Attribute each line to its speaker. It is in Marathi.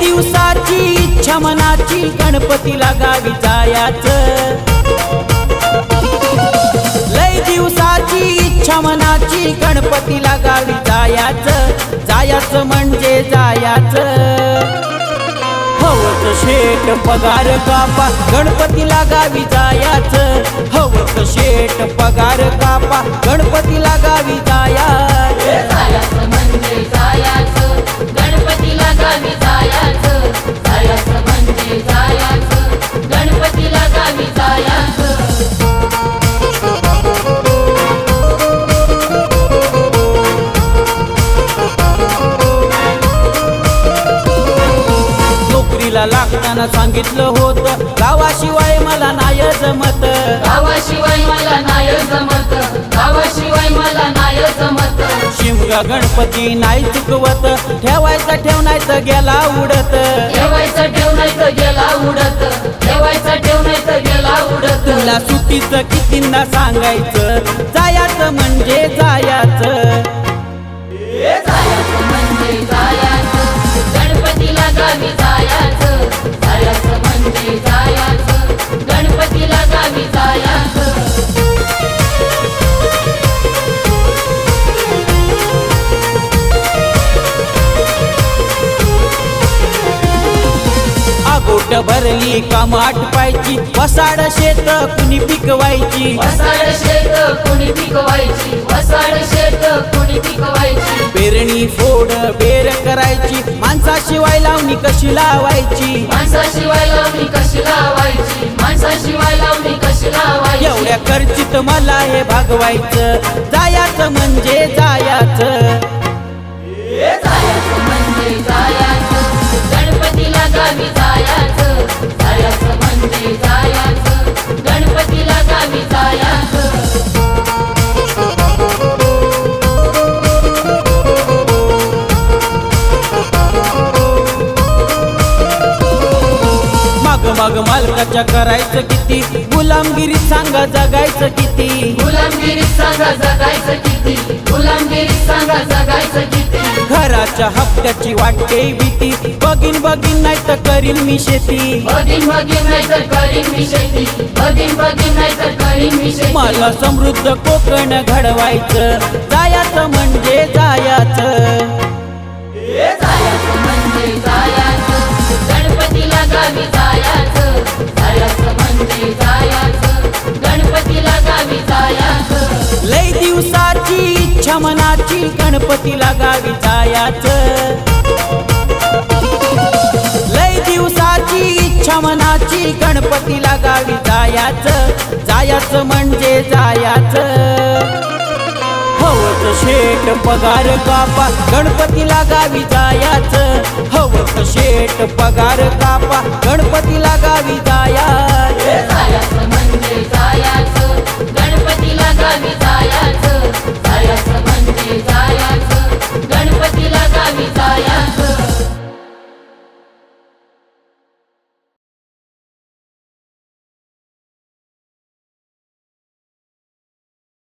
Speaker 1: दिवसाची इच्छा मनाची गणपतीला गावी जायाच. लय दिवसाची इच्छा मनाची गणपतीला गावी जायाच. जायाच म्हणजे जायाच. हवत शेट पगार कापा गणपतीला गावी जायाच. हवत नोकरीला लागताना सांगितलं होतं गावाशिवाय मला नाय जमत.
Speaker 2: गावाशिवाय मला नाय जमत गावाशिवाय मला नाय जमत.
Speaker 1: शिमगा गणपती नाही चुकवत ठेवायचा ठेव नाही तर गेला उडत.
Speaker 2: ठेवायचं ठेव नाही तर गेला उडत ठेवायचं गेला उडत.
Speaker 1: तुला सुट्टीचं कितींना सांगायचं जायाचं म्हणजे जायाचं.
Speaker 2: जायाचं म्हणजे जायाचं
Speaker 1: आगोट भरली कामाट पायची वसाड शेत कुणी पिकवायची.
Speaker 2: वसाड शेत कुणी पिकवायची. वसाड शेत कुणी पिकवायची.
Speaker 1: पेरणी फोड बेर करायची. माणसाशिवाय लावणी कशी लावायची?
Speaker 2: माणसाशिवाय लावणी कशी लावायची? माणसाशिवाय लावणी कशी लावायची?
Speaker 1: एवढ्या खर्चित मला हे भागवायचं. जायाचं म्हणजे जायाचं. मालकाच्या करायचं किती? गुलामगिरी सांगा जगायचं किती?
Speaker 2: गुलामगिरी सांगा जगायचं किती? गुलामगिरी सांगा जगायचं किती?
Speaker 1: घराच्या हप्त्याची वाटते भीती बघीन बघीन नाही तर करीन मी शेती.
Speaker 2: बघीन बघीन नाही तर करीन मी शेती. बघीन बघीन नाही तर करीन मी शेती.
Speaker 1: मला समृद्ध कोकण घडवायचं. जायाचं तुझ्या मनाची गणपतीला गावी जायाच. लय दिवसाची इच्छा मनाची गणपतीला गावी जायाच. जायाच म्हणजे जायाच. हवत शेट पगार कापा गणपतीला गावी जायाच. हवत शेट पगार कापा गणपतीला गावी जायाचं